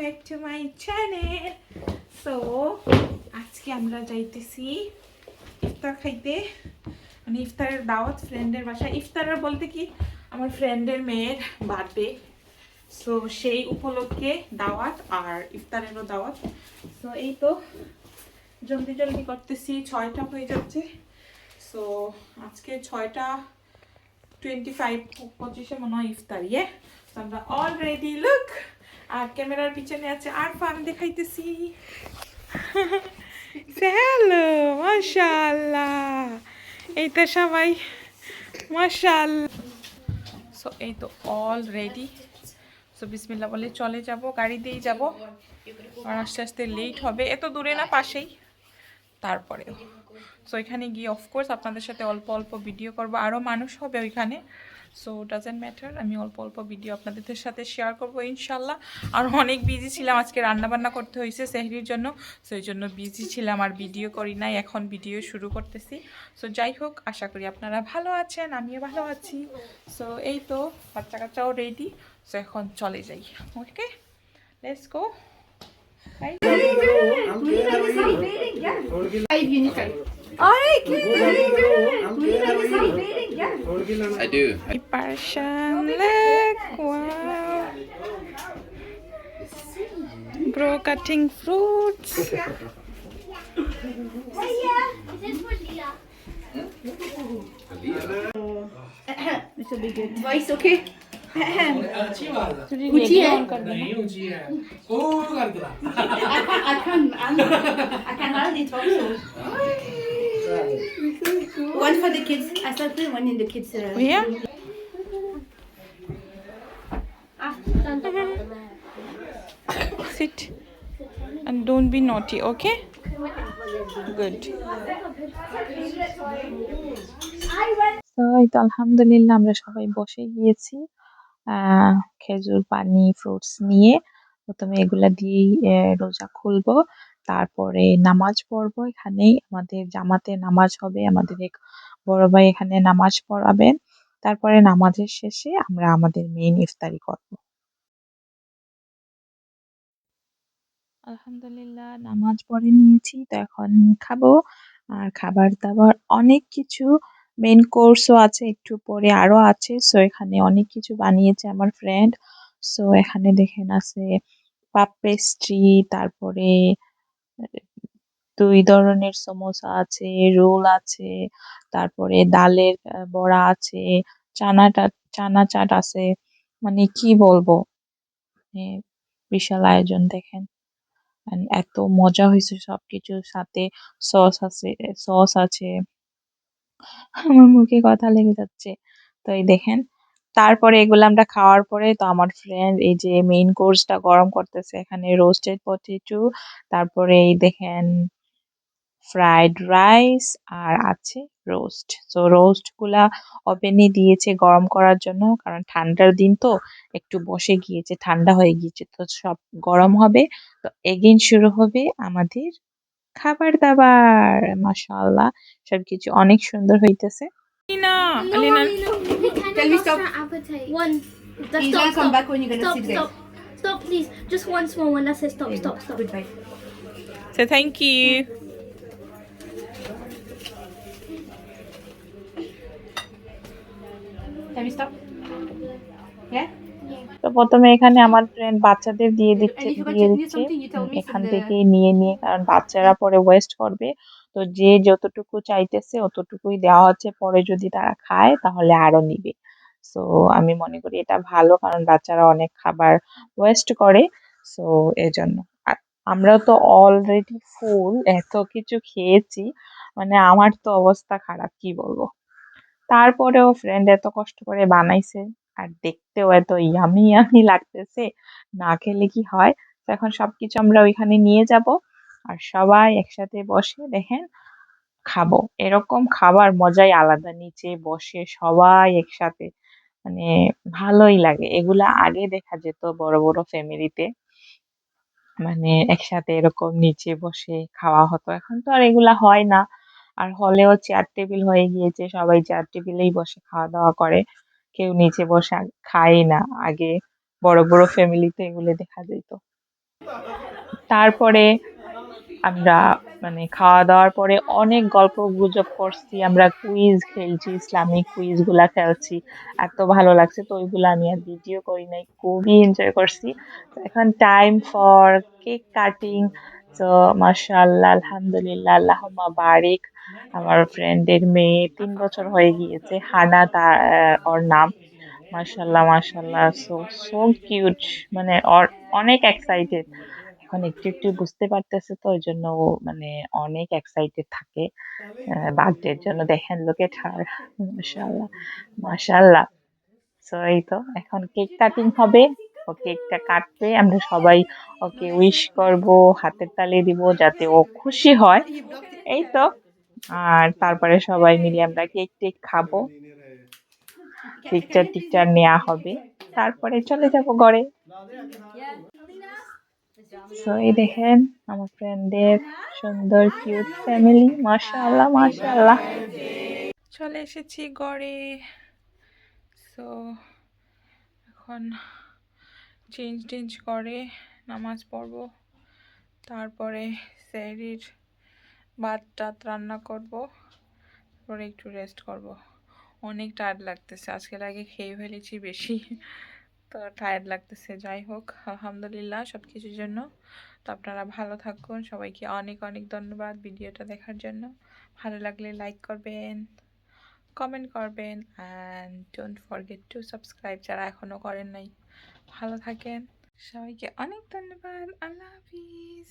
Back to my channel so আজকে আমরা যাইতেছি ইফতার খাইতে। মানে ইফতারের দাওয়াত ফ্রেন্ডের বাসায়। ইফতারের বলতে কি? আমার ফ্রেন্ডের মেয়ের বার্থডে সো সেই উপলক্ষে দাওয়াত আর ইফতারেরও দাওয়াত। সো এই তো জলদি জলদি করতেছি। ছয়টা হয়ে যাচ্ছে। সো আজকে ছয়টা টোয়েন্টি ফাইভ পঁচিশে মনে হয় ইফতার ইয়ে আমরা অলরেডি লুক আর ক্যামেরার পিছনে আছে আর ফান দেখাইতেছি। হ্যালো মাশাল্লাহ এই তো সবাই মাশাল্লাহ সো এই তো অলরেডি সো বিসমিল্লা বলে চলে যাব গাড়ি দিয়েই যাব। আর আস্তে আস্তে লেট হবে। এত দূরে না পাশেই। তারপরেও। সো এখানে গিয়ে অফকোর্স আপনাদের সাথে অল্প অল্প ভিডিও করব। আরও মানুষ হবে ওইখানে। সো ডাজেন্ট ম্যাটার আমি অল্প অল্প ভিডিও আপনাদের সাথে শেয়ার করব ইনশাল্লাহ। আর অনেক বিজি ছিলাম। আজকে রান্নাবান্না করতে হয়েছে সেহরির জন্য। সো এই জন্য বিজি ছিলাম আর ভিডিও করি নাই। এখন ভিডিও শুরু করতেছি। সো যাই হোক আশা করি আপনারা ভালো আছেন আমিও ভালো আছি। সো এই তো বাচ্চা কাচ্চাও রেডি সো এখন চলে যাই। ওকে লেটস গো আরে bye I do. Persian leg. Wow. Bro cutting fruits. This will be good. Voice okay? अच्छी बात है ऊंची है नहीं ऊंची है ओ कर दिला I can I can I can hardly talk so. One for the kids. I started putting one in the kids. Uh, Yeah. Sit and don't be naughty, okay? Good. তো এই তো আলহামদুলিল্লাহ আমরা সবাই বসে গিয়েছি খেজুর পানি ফ্রুটস নিয়ে প্রথমে এগুলা দিয়েই রোজা খুলবো তারপরে নামাজ পড়ব, এখানেই আমাদের জামাতে নামাজ হবে, আমাদের এক বড় ভাই এখানে নামাজ পড়াবেন তারপরে নামাজের শেষে আমরা আমাদের মেইন ইফতারি করব। আলহামদুলিল্লাহ, নামাজ পড়ে নিয়েছি, তো এখন খাব। আর খাবার দাবার অনেক কিছু মেন কোর্সও আছে, একটু পরে আরও আছে। সো এখানে অনেক কিছু বানিয়েছে আমার ফ্রেন্ড সো এখানে দেখেন আছে পাপ পেস্ট্রি তারপরে দুই ধরনের সমোসা আছে, রোল আছে, তারপরে ডালের বড়া আছে, চানাটা, চানা চাট আছে। মানে কি বলব? মানে বিশাল আয়োজন দেখেন। And এত মজা হয়েছে সবকিছুর সাথে সস আছে সস আছে। আমার মুখে কথা লেগে যাচ্ছে। তো এই দেখেন তারপরে এগুলো আমরা খাওয়ার পরে তো আমার ফ্রেন্ড এই যে মেইন কোর্সটা গরম করতেছে এখানে রোস্টেড পটেটো তারপরে এই দেখেন ফ্রাইড রাইস আর আছে রোস্ট তো রোস্টগুলা ওভেনে দিয়েছে গরম করার জন্য কারণ ঠান্ডার দিন তো একটু বসে গিয়েছে ঠান্ডা হয়ে গিয়েছে তো সব গরম হবে। তো এগেইন শুরু হবে আমাদের খাবার দাবার মাশাআল্লাহ সবকিছু অনেক সুন্দর হইতেছে। না Tell me stop. appetite. One. That's He's stop, gonna come stop. back when you're gonna Stop, sit there. stop. Stop, please. Just one small one. That says stop, stop, stop. Goodbye. So thank you. Can we stop? Yeah? তো প্রথমে এখানে আমার friend বাচ্চাদের দিয়ে দিচ্ছে দিয়ে দিচ্ছে এখান থেকেই নিয়ে নিয়ে কারণ বাচ্চারা পরে ওয়েস্ট করবে তো যে যতটুকু চাইতেছে অতটুকুই দেওয়া হচ্ছে পরে যদি তারা খায় তাহলে আরও নিবে সো আমি মনে করি এটা ভালো কারণ বাচ্চারা অনেক খাবার ওয়েস্ট করে। সো এজন্য। আর আমরা তো অলরেডি ফুল এত কিছু খেয়েছি। মানে আমার তো অবস্থা খারাপ, কি বলব? তারপরেও ফ্রেন্ড এত কষ্ট করে বানাইছে, আর দেখতেও এত ইয়ামি ইয়ামি লাগতেছে। না খেলে কি হয়? এখন সবকিছু আমরা ওইখানে নিয়ে যাব, আর সবাই একসাথে বসে দেখেন খাব। এরকম খাবার মজাই আলাদা। নিচে বসে সবাই একসাথে মানে ভালোই লাগে। এগুলা আগে দেখা যেত বড় বড় ফ্যামিলিতে মানে একসাথে এরকম নিচে বসে খাওয়া হতো। এখন তো আর এগুলা হয় না। আর হলেও চেয়ার টেবিল হয়ে গিয়েছে, সবাই চেয়ার টেবিলেই বসে খাওয়া দাওয়া করে। কেউ নিচে বসে খায় না। আগে বড় বড় ফ্যামিলিতে এগুলো দেখা যেত। তারপরে আমরা মানে খাওয়া দাওয়ার পরে অনেক গল্প গুজব করছি, আমরা কুইজ খেলছি, ইসলামিক কুইজগুলা খেলছি। এত ভালো লাগছে তো ওইগুলো আমি আর ভিডিও করি নাই, খুবই এনজয় করছি। তো এখন টাইম ফর কেক কাটিং তো মাশাআল্লাহ, আলহামদুলিল্লাহ আল্লাহুম্মা বারিক আমার ফ্রেন্ডের মেয়ে তিন বছর হয়ে গিয়েছে, হানা তার ওর নাম। মাশাআল্লাহ মাশাআল্লাহ সো সো কিউট মানে অনেক এক্সাইটেড এখন একটু একটু বুঝতে পারতেছে তো ওই জন্য ও মানে অনেক এক্সাইটেড থাকে। বার্থডের জন্য দেখেন লোকে ঠার মাশাআল্লাহ মাশাআল্লাহ। সো এই তো, এখন কেক কাটিং হবে, ও কেকটা কাটবে, আমরা সবাই ওকে উইশ করব, হাতের তালি দিব যাতে ও খুশি হয়। এই তো, আর তারপরে সবাই মিলে আমরা কেক টেক খাব। পিকচার টিকচার নেওয়া হবে, তারপরে চলে যাব ঘরে। সো এই দেখেন, আমার ফ্রেন্ডের সুন্দর কিউট ফ্যামিলি মাশাআল্লাহ মাশাআল্লাহ. চলে এসেছি ঘরে সো এখন চেঞ্জ টেঞ্জ করে নামাজ পড়ব। তারপরে স্যারির ভাত টাত রান্না করব। তারপরে একটু রেস্ট করব। অনেক টায়ার্ড লাগতেছে। আজকের আগে খেয়ে ফেলেছি বেশি। তো টায়ার্ড লাগতেছে, যাই হোক, আলহামদুলিল্লাহ সব কিছুর জন্য। তো আপনারা ভালো থাকুন, সবাইকে অনেক অনেক ধন্যবাদ ভিডিওটা দেখার জন্য। ভালো লাগলে লাইক করবেন কমেন্ট করবেন and don't forget to subscribe যারা এখনও করেন নাই। ভালো থাকেন, সবাইকে অনেক ধন্যবাদ, আল্লাহ হাফিজ।